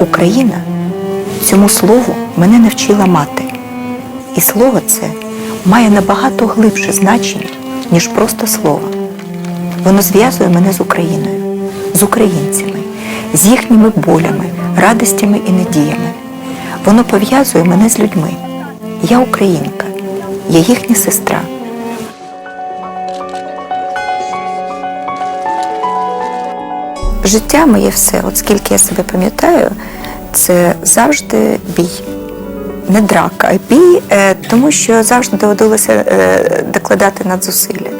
Україна цьому слову мене навчила мати. І слово це має набагато глибше значення, ніж просто слово. Воно зв'язує мене з Україною, з українцями, з їхніми болями, радостями і надіями. Воно пов'язує мене з людьми. Я українка, я їхня сестра. Життя моє все, от скільки я себе пам'ятаю, це завжди бій. Не драка, а бій, е, тому що завжди доводилося е, докладати надзусилля.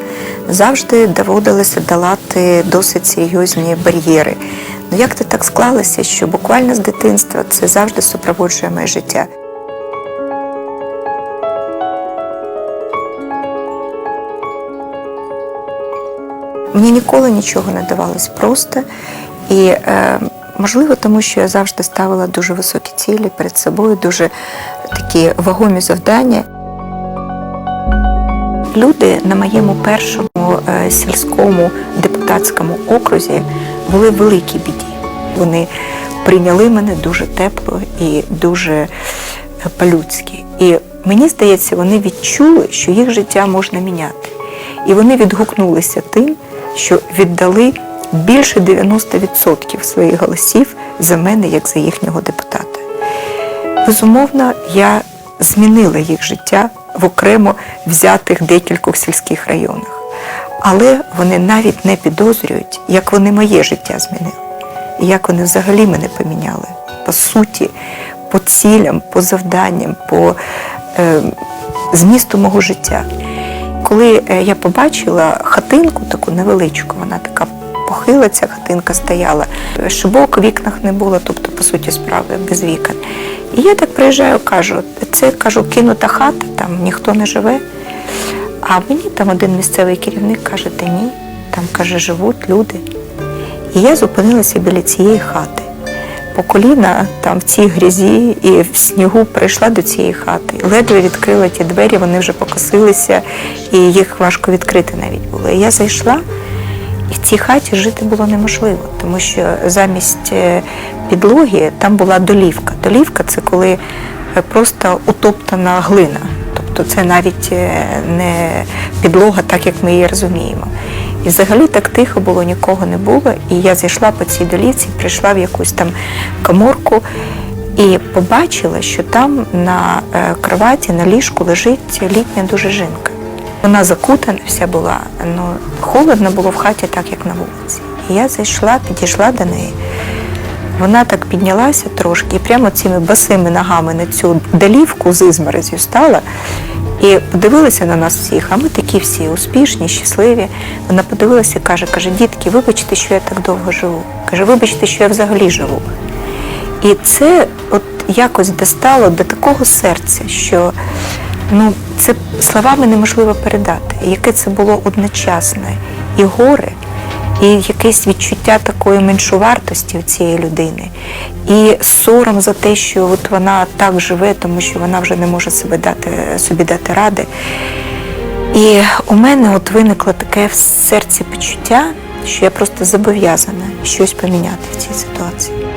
Завжди доводилося долати досить серйозні бар'єри. Ну як то так склалося, що буквально з дитинства це завжди супроводжує моє життя. Мені ніколи нічого не давалось просто. І е, можливо, тому що я завжди ставила дуже високі цілі перед собою, дуже такі вагомі завдання. Люди на моєму першому е, сільському депутатському окрузі були в великій біді. Вони прийняли мене дуже тепло і дуже е, по-людськи. І мені здається, вони відчули, що їх життя можна міняти. І вони відгукнулися тим, що віддали більше 90% своїх голосів за мене, як за їхнього депутата. Безумовно, я змінила їх життя в окремо взятих декількох сільських районах. Але вони навіть не підозрюють, як вони моє життя змінили, і як вони взагалі мене поміняли по суті, по цілям, по завданням, по е, змісту мого життя. Коли е, я побачила хатинку таку невеличку, вона така похила, ця хатинка стояла, шибок в вікнах не було, тобто, по суті, справи без вікон. І я так приїжджаю, кажу, це кажу, кинута хата, там ніхто не живе. А мені там один місцевий керівник каже, та ні, там каже, живуть люди. І я зупинилася біля цієї хати. По коліна там в цій грязі і в снігу прийшла до цієї хати. Ледве відкрила ті двері, вони вже покосилися, і їх важко відкрити навіть було. Я зайшла, і в цій хаті жити було неможливо, тому що замість е, підлоги там була долівка. Долівка це коли е, просто утоптана глина. Тобто це навіть е, не підлога, так як ми її розуміємо. І взагалі так тихо було, нікого не було. І я зайшла по цій долівці, прийшла в якусь там коморку і побачила, що там на е, кроваті, на ліжку лежить літня дуже жінка. Вона закутана вся була, ну холодно було в хаті, так як на вулиці. І я зайшла, підійшла до неї. Вона так піднялася трошки і прямо цими босими ногами на цю долівку з ізморозю стала і подивилися на нас всіх, а ми такі всі успішні, щасливі. Вона подивилася і каже, каже, дітки, вибачте, що я так довго живу. Каже, вибачте, що я взагалі живу. І це от якось достало до такого серця, що ну, це словами неможливо передати. Яке це було одночасне і горе, і якесь відчуття такої меншовартості у цієї людини, і сором за те, що от вона так живе, тому що вона вже не може себе дати, собі дати ради. І у мене от виникло таке в серці почуття, що я просто зобов'язана щось поміняти в цій ситуації.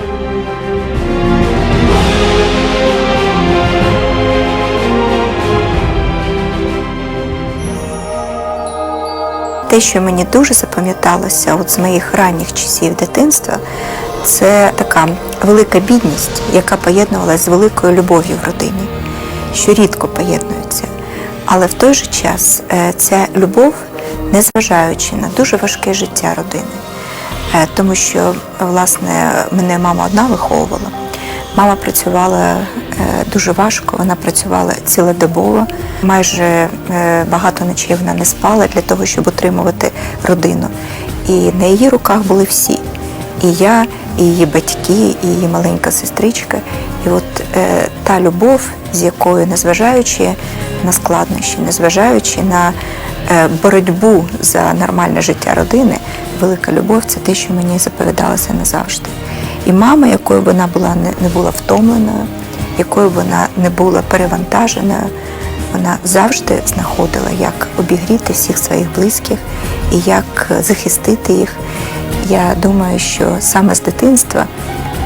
Те, що мені дуже запам'яталося от з моїх ранніх часів дитинства, це така велика бідність, яка поєднувалася з великою любов'ю в родині, що рідко поєднуються. Але в той же час е, ця любов, незважаючи на дуже важке життя родини, Е, тому що власне мене мама одна виховувала. Мама працювала дуже важко, вона працювала цілодобово, майже е, багато ночей вона не спала для того, щоб утримувати родину. І на її руках були всі. І я, і її батьки, і її маленька сестричка. І от е, та любов, з якою, незважаючи на складнощі, незважаючи на е, боротьбу за нормальне життя родини, велика любов це те, що мені заповідалося назавжди. І мама, якою вона була не була втомленою, якою вона не була перевантаженою, вона завжди знаходила, як обігріти всіх своїх близьких і як захистити їх. Я думаю, що саме з дитинства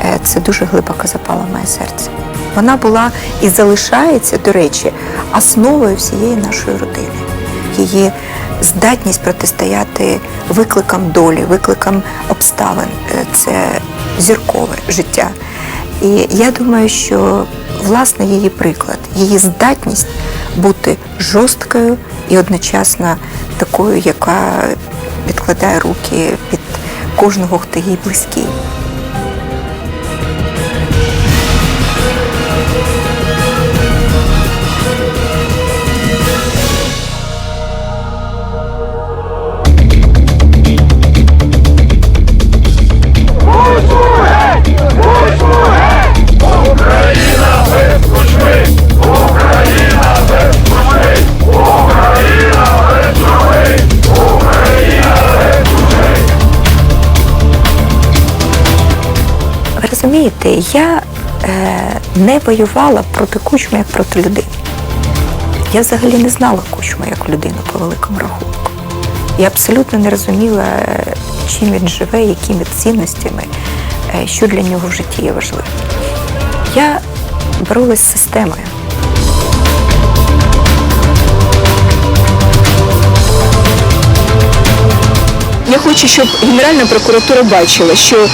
е, це дуже глибоко запало в моє серце. Вона була і залишається, до речі, основою всієї нашої родини. Її здатність протистояти викликам долі, викликам обставин е, це зіркове життя. І я думаю, що власне її приклад, її здатність бути жорсткою і одночасно такою, яка відкладає руки під кожного, хто їй близький. Розумієте, я е, не воювала проти кучми як проти людини. Я взагалі не знала кучму як людину по великому рахунку. Я абсолютно не розуміла, чим він живе, якими цінностями, е, що для нього в житті є важливим. Я боролась з системою. Я хочу, щоб Генеральна прокуратура бачила, що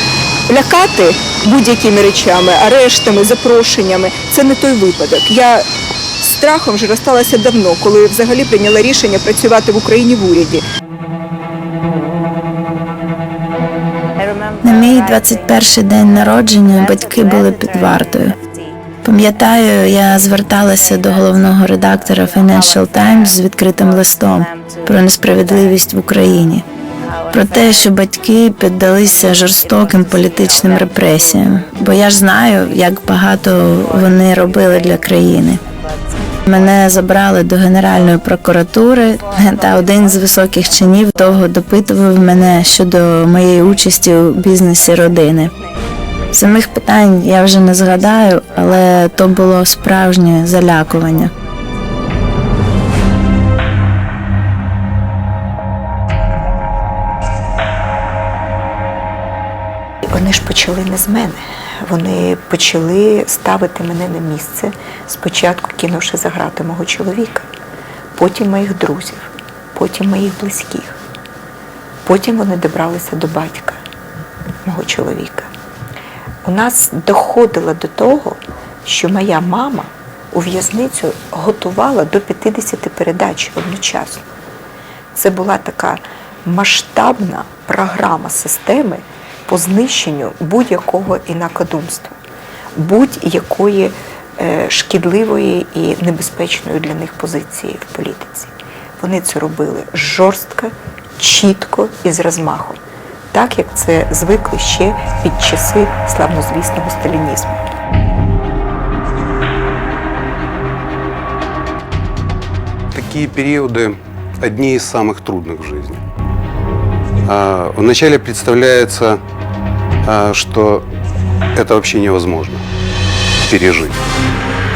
лякати будь-якими речами, арештами, запрошеннями це не той випадок. Я страхом вже розсталася давно, коли взагалі прийняла рішення працювати в Україні в уряді. На мій 21 день народження батьки були під вартою. Пам'ятаю, я зверталася до головного редактора Financial Times з відкритим листом про несправедливість в Україні, про те, що батьки піддалися жорстоким політичним репресіям, бо я ж знаю, як багато вони робили для країни. Мене забрали до Генеральної прокуратури, та один з високих чинів довго допитував мене щодо моєї участі у бізнесі родини. Самих питань я вже не згадаю, але то було справжнє залякування. Вони ж почали не з мене. Вони почали ставити мене на місце, спочатку кинувши за грати мого чоловіка, потім моїх друзів, потім моїх близьких. Потім вони добралися до батька мого чоловіка. У нас доходило до того, що моя мама у в'язницю готувала до 50 передач одночасно. Це була така масштабна програма системи по знищенню будь-якого інакодумства, будь-якої е, шкідливої і небезпечної для них позиції в політиці. Вони це робили жорстко, чітко і з розмахом, так як це звикли ще під часи славнозвісного сталінізму. Такие периоды одни из самых трудных в жизни. А, Вначале представляется, а, что это вообще невозможно пережить.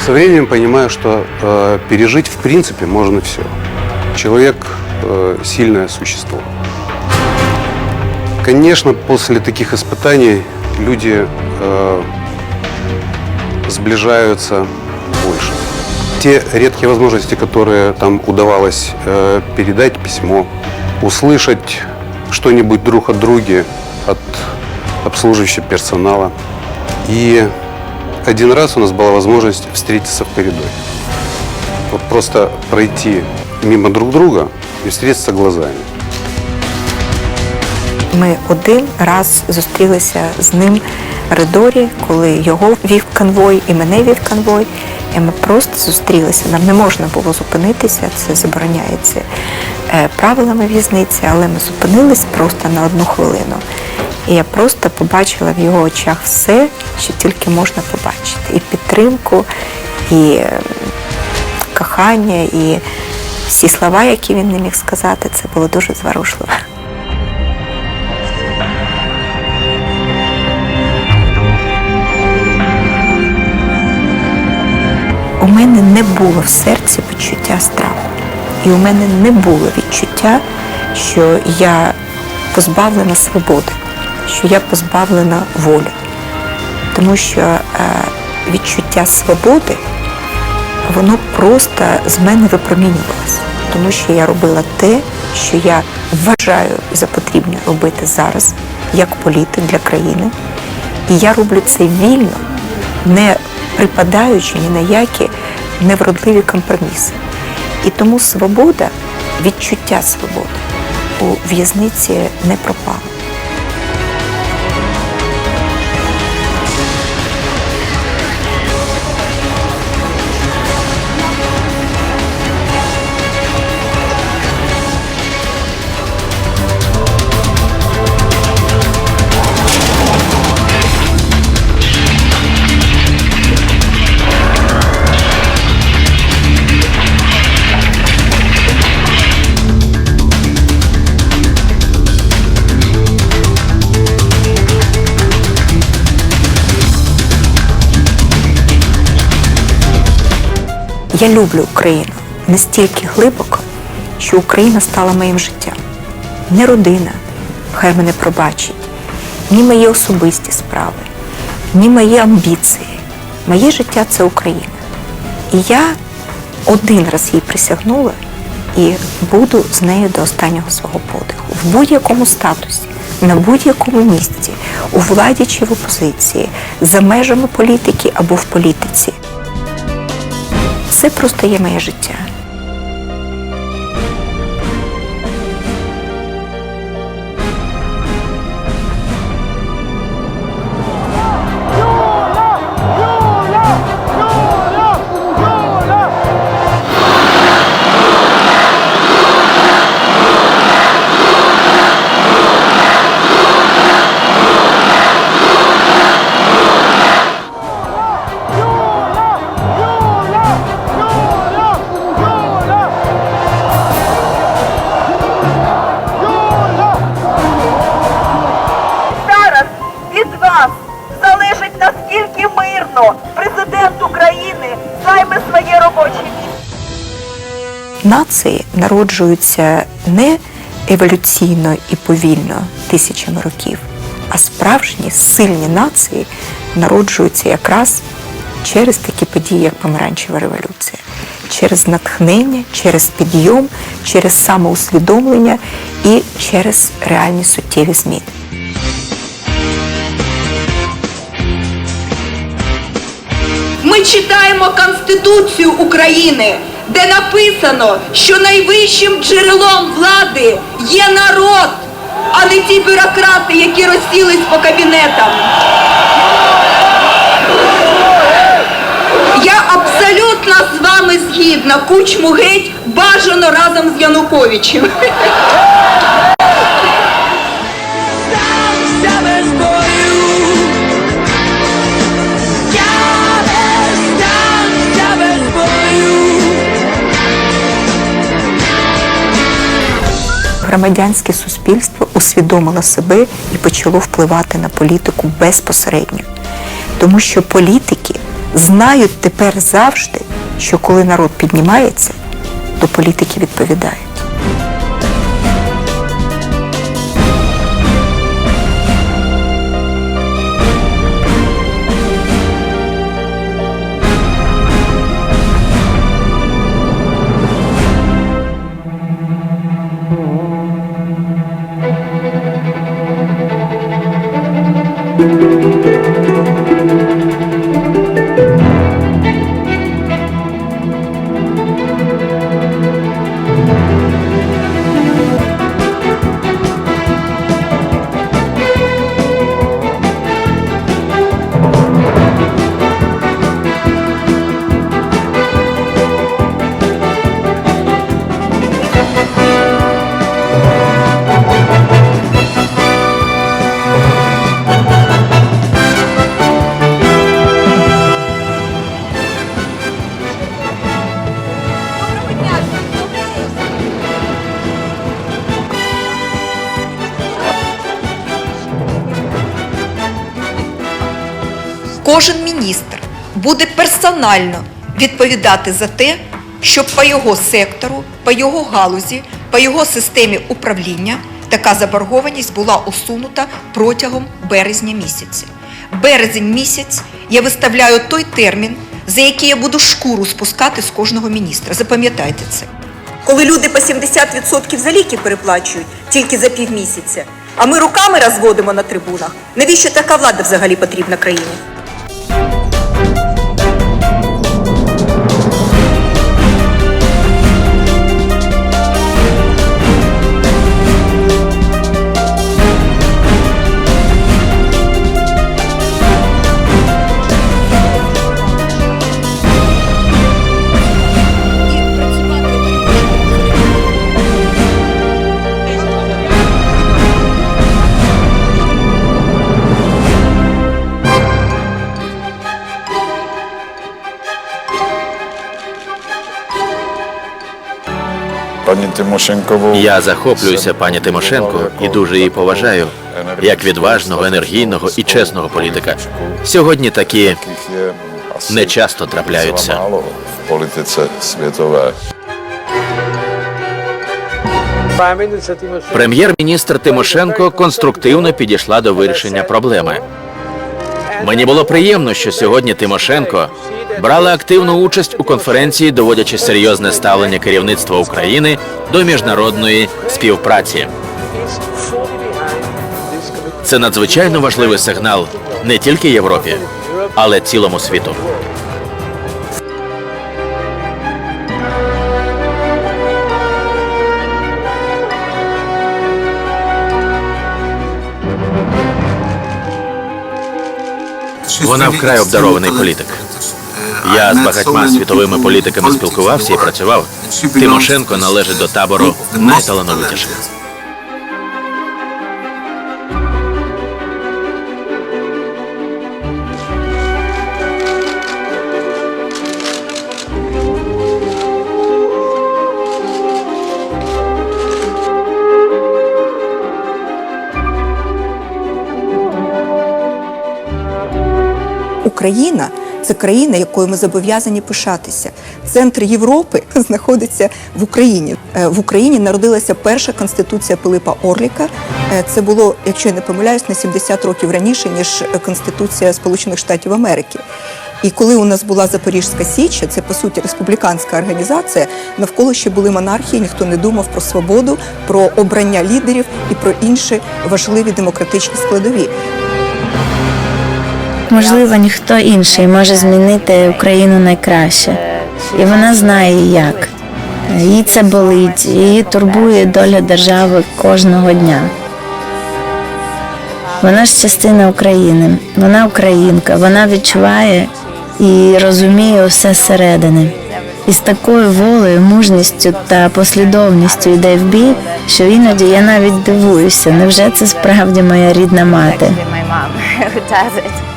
Со временем понимаю, что э, пережить в принципе можно все. Человек э, сильное существо. Конечно, после таких испытаний люди э, сближаются больше. Те редкие возможности, которые там удавалось э, передать письмо, услышать что-нибудь друг от друга, от обслуживающего персонала. И один раз у нас была возможность встретиться в коридоре. Вот просто пройти мимо друг друга и встретиться глазами. Ми один раз зустрілися з ним в коридорі, коли його вів конвой і мене вів конвой. І ми просто зустрілися. Нам не можна було зупинитися, це забороняється е, правилами в'язниці, але ми зупинились просто на одну хвилину. І я просто побачила в його очах все, що тільки можна побачити. І підтримку, і е, кохання, і всі слова, які він не міг сказати, це було дуже зворушливо. у мене не було в серці почуття страху. І у мене не було відчуття, що я позбавлена свободи, що я позбавлена волі. тому що е, відчуття свободи воно просто з мене випромінювалося, тому що я робила те, що я вважаю за потрібне робити зараз, як політик для країни. І я роблю це вільно, не припадаючи ні на які невродливі компроміси. І тому свобода, відчуття свободи у в'язниці не пропало. Я люблю Україну настільки глибоко, що Україна стала моїм життям. Не родина, хай мене пробачить, ні мої особисті справи, ні мої амбіції. Моє життя це Україна. І я один раз їй присягнула і буду з нею до останнього свого подиху. В будь-якому статусі, на будь-якому місці, у владі чи в опозиції, за межами політики або в політиці. Це просто є моє життя. Нації народжуються не еволюційно і повільно тисячами років, а справжні сильні нації народжуються якраз через такі події, як помаранчева революція, через натхнення, через підйом, через самоусвідомлення і через реальні суттєві зміни. Читаємо Конституцію України, де написано, що найвищим джерелом влади є народ, а не ті бюрократи, які розсілись по кабінетам. Я абсолютно з вами згідна. Кучму геть бажано разом з Януковичем. Громадянське суспільство усвідомило себе і почало впливати на політику безпосередньо. Тому що політики знають тепер завжди, що коли народ піднімається, то політики відповідають. Кожен міністр буде персонально відповідати за те, щоб по його сектору, по його галузі, по його системі управління така заборгованість була усунута протягом березня місяця. березень місяць я виставляю той термін, за який я буду шкуру спускати з кожного міністра. Запам'ятайте це. Коли люди по 70% за ліки переплачують тільки за півмісяця, а ми руками розводимо на трибунах, навіщо така влада взагалі потрібна країні? Я захоплююся пані Тимошенко і дуже її поважаю як відважного, енергійного і чесного політика. Сьогодні такі не часто трапляються. В політиці світовій. Прем'єр-міністр Тимошенко конструктивно підійшла до вирішення проблеми. Мені було приємно, що сьогодні Тимошенко брала активну участь у конференції, доводячи серйозне ставлення керівництва України до міжнародної співпраці. Це надзвичайно важливий сигнал не тільки Європі, але цілому світу. Вона вкрай обдарований політик. Я з багатьма світовими політиками спілкувався і працював. Тимошенко належить до табору найталановитіших. Україна це країна, якою ми зобов'язані пишатися. Центр Європи знаходиться в Україні. Е, В Україні народилася перша конституція Пилипа Орліка. Е, Це було, якщо я не помиляюсь, на 70 років раніше ніж е, Конституція Сполучених Штатів Америки. І коли у нас була Запорізька Січа, це по суті республіканська організація, навколо ще були монархії, ніхто не думав про свободу, про обрання лідерів і про інші важливі демократичні складові. Можливо, ніхто інший може змінити Україну найкраще, і вона знає як. Їй це болить, її турбує доля держави кожного дня. Вона ж частина України, вона українка, вона відчуває і розуміє усе зсередини. І з такою волею, мужністю та послідовністю йде в бій, що іноді я навіть дивуюся, невже це справді моя рідна мати?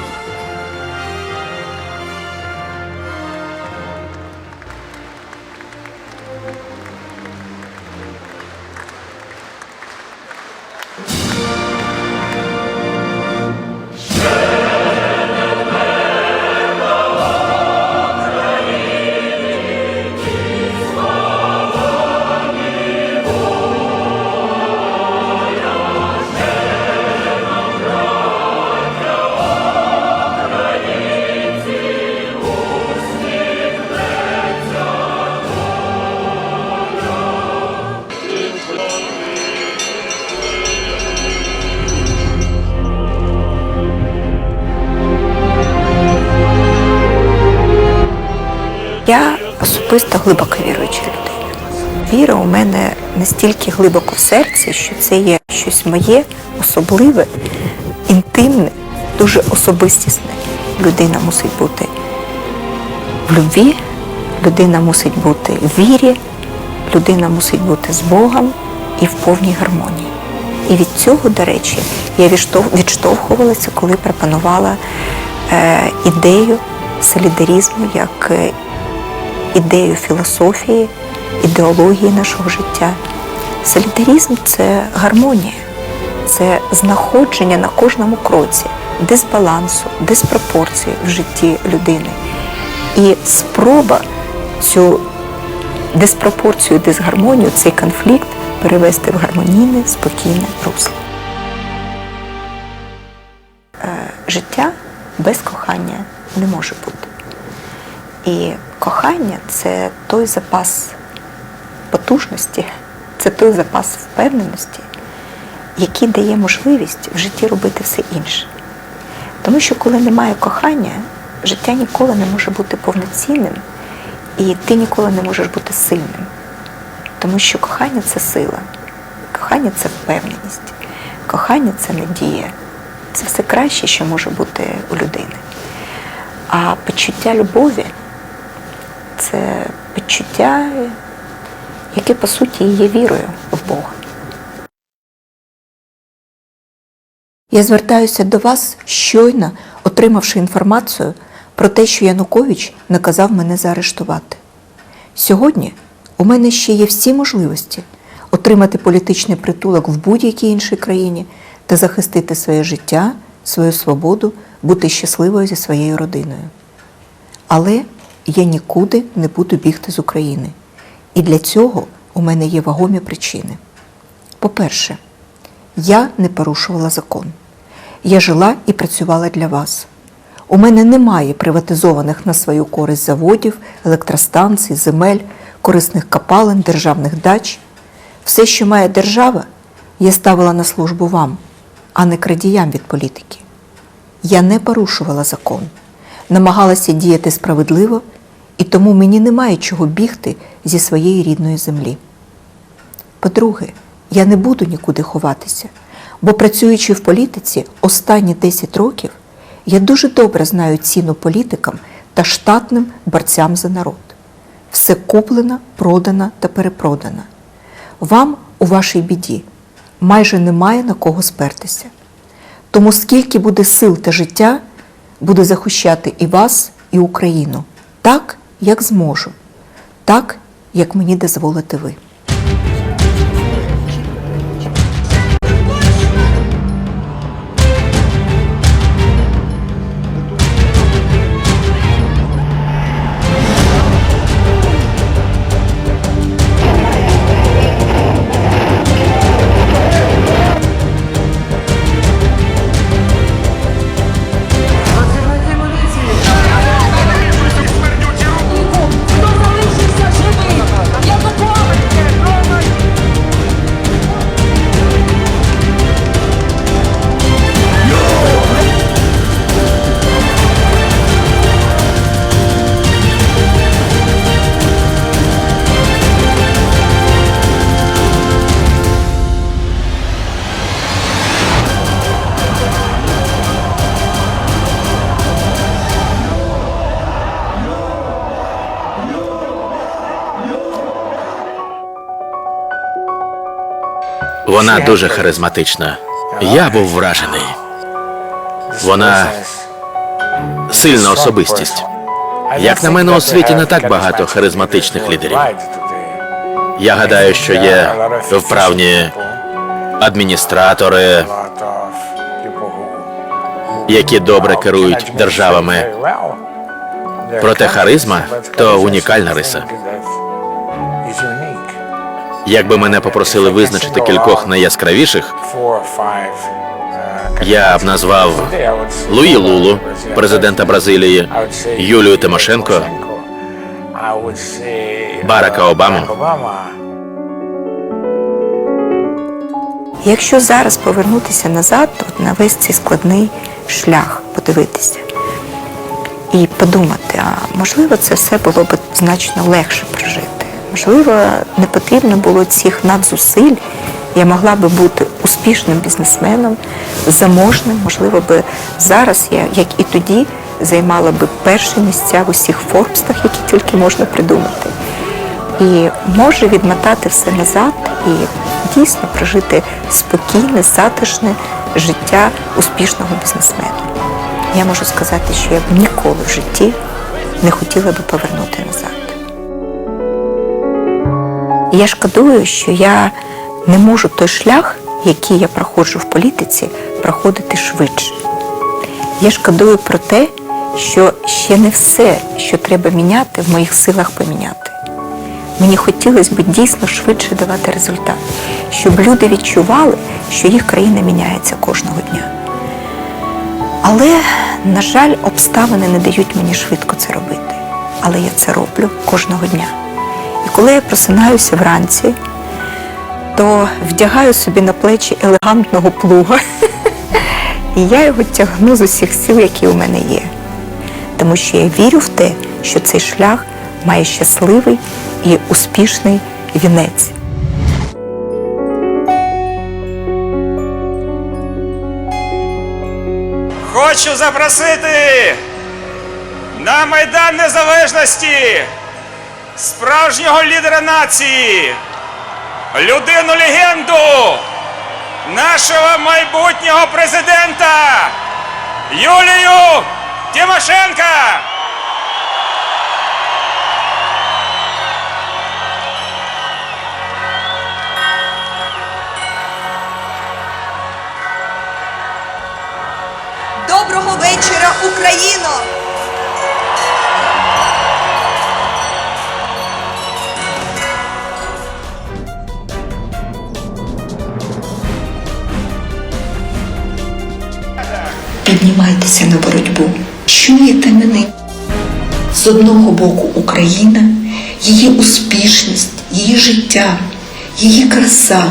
особисто глибоко віруюча людина. Віра у мене настільки глибоко в серці, що це є щось моє, особливе, інтимне, дуже особистісне. Людина мусить бути в любві, людина мусить бути в вірі, людина мусить бути з Богом і в повній гармонії. І від цього, до речі, я відштовхувалася, коли пропонувала е, ідею солідарізму як е, ідею філософії, ідеології нашого життя. Солідарізм це гармонія, це знаходження на кожному кроці дисбалансу, диспропорції в житті людини. І спроба цю диспропорцію, дисгармонію, цей конфлікт перевести в гармонійне, спокійне русло. Е, життя без кохання не може бути. І кохання це той запас потужності, це той запас впевненості, який дає можливість в житті робити все інше. Тому що коли немає кохання, життя ніколи не може бути повноцінним, і ти ніколи не можеш бути сильним. Тому що кохання це сила, кохання це впевненість, кохання це надія. Це все краще, що може бути у людини. А почуття любові це почуття, яке по суті є вірою в Бога. Я звертаюся до вас щойно, отримавши інформацію про те, що Янукович наказав мене заарештувати. Сьогодні у мене ще є всі можливості отримати політичний притулок в будь-якій іншій країні та захистити своє життя, свою свободу, бути щасливою зі своєю родиною. Але я нікуди не буду бігти з України. І для цього у мене є вагомі причини. По-перше, я не порушувала закон. Я жила і працювала для вас. У мене немає приватизованих на свою користь заводів, електростанцій, земель, корисних копалин, державних дач. Все, що має держава, я ставила на службу вам, а не крадіям від політики. Я не порушувала закон, намагалася діяти справедливо, і тому мені немає чого бігти зі своєї рідної землі. По-друге, я не буду нікуди ховатися, бо працюючи в політиці останні 10 років, я дуже добре знаю ціну політикам та штатним борцям за народ. Все куплено, продано та перепродано. Вам у вашій біді майже немає на кого спертися. Тому скільки буде сил та життя, буде захищати і вас, і Україну так, як зможу, так, як мені дозволите ви. Вона дуже харизматична. Я був вражений. Вона сильна особистість. Як на мене, у світі не так багато харизматичних лідерів. Я гадаю, що є вправні адміністратори, які добре керують державами. Проте харизма то унікальна риса. Якби мене попросили визначити кількох найяскравіших, я б назвав Луї Лулу, президента Бразилії, Юлію Тимошенко, Барака Обаму. Якщо зараз повернутися назад, от на весь цей складний шлях подивитися і подумати, а можливо, це все було б значно легше прожити. Можливо, не потрібно було цих надзусиль. Я могла би бути успішним бізнесменом, заможним. Можливо, би зараз я, як і тоді, займала би перші місця в усіх форбстах, які тільки можна придумати. І може відмотати все назад і дійсно прожити спокійне, затишне життя успішного бізнесмена. Я можу сказати, що я б ніколи в житті не хотіла би повернути назад. Я шкодую, що я не можу той шлях, який я проходжу в політиці, проходити швидше. Я шкодую про те, що ще не все, що треба міняти, в моїх силах поміняти. Мені хотілося б дійсно швидше давати результат, щоб люди відчували, що їх країна міняється кожного дня. Але, на жаль, обставини не дають мені швидко це робити. Але я це роблю кожного дня. І коли я просинаюся вранці, то вдягаю собі на плечі елегантного плуга, і я його тягну з усіх сил, які у мене є. Тому що я вірю в те, що цей шлях має щасливий і успішний вінець. Хочу запросити на Майдан Незалежності справжнього лідера нації, людину легенду, нашого майбутнього президента Юлію Тимошенка. Доброго вечора, Україно! Піднімайтеся на боротьбу. Чуєте мене? З одного боку Україна, її успішність, її життя, її краса,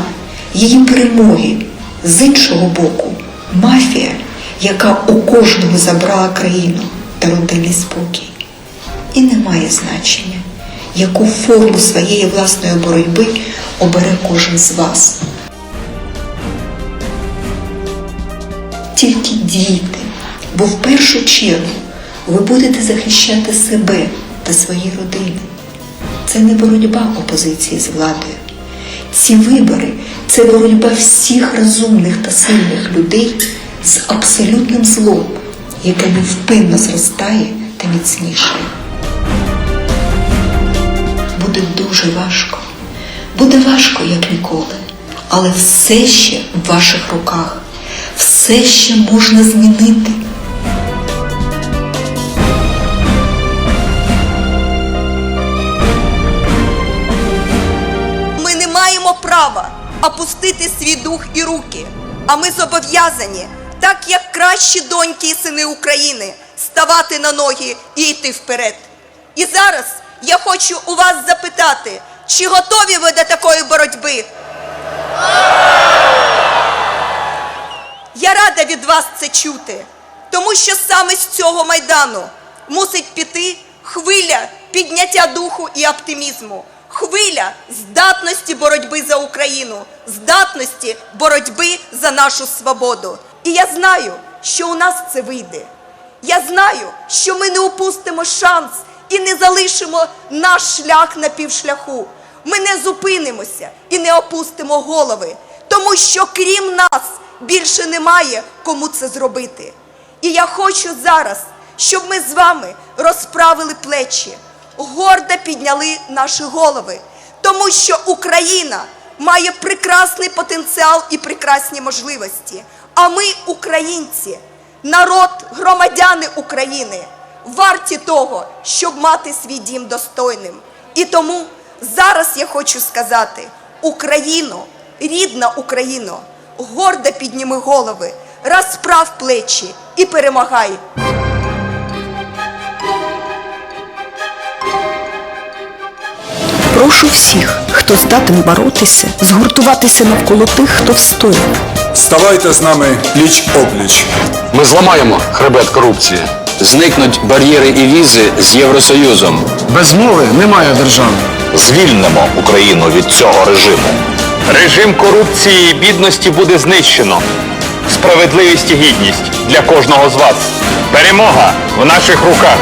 її перемоги. З іншого боку, мафія, яка у кожного забрала країну та родинний спокій. І не має значення, яку форму своєї власної боротьби обере кожен з вас. Тільки дійте, бо в першу чергу ви будете захищати себе та свої родини. Це не боротьба опозиції з владою. Ці вибори це боротьба всіх розумних та сильних людей з абсолютним злом, яке невпинно зростає та міцнішає. Буде дуже важко. Буде важко, як ніколи, але все ще в ваших руках, все ще можна змінити. Опустити свій дух і руки, а ми зобов'язані, так як кращі доньки і сини України, ставати на ноги і йти вперед. І зараз я хочу у вас запитати, чи готові ви до такої боротьби? Я рада від вас це чути, тому що саме з цього майдану мусить піти хвиля підняття духу і оптимізму, хвиля здатності боротьби за Україну, здатності боротьби за нашу свободу. І я знаю, що у нас це вийде. Я знаю, що ми не упустимо шанс і не залишимо наш шлях на півшляху. Ми не зупинимося і не опустимо голови, тому що крім нас більше немає кому це зробити. І я хочу зараз, щоб ми з вами розправили плечі, гордо підняли наші голови, тому що Україна має прекрасний потенціал і прекрасні можливості. А ми, українці, народ, громадяни України, варті того, щоб мати свій дім достойним. І тому зараз я хочу сказати: Україно, рідна Україно, гордо підніми голови, розправ плечі і перемагай. Прошу всіх, хто здатен боротися, згуртуватися навколо тих, хто встояв. Ставайте з нами пліч опліч. Ми зламаємо хребет корупції. Зникнуть бар'єри і візи з Євросоюзом. Без мови немає держави. Звільнимо Україну від цього режиму. Режим корупції і бідності буде знищено. Справедливість і гідність для кожного з вас. Перемога в наших руках.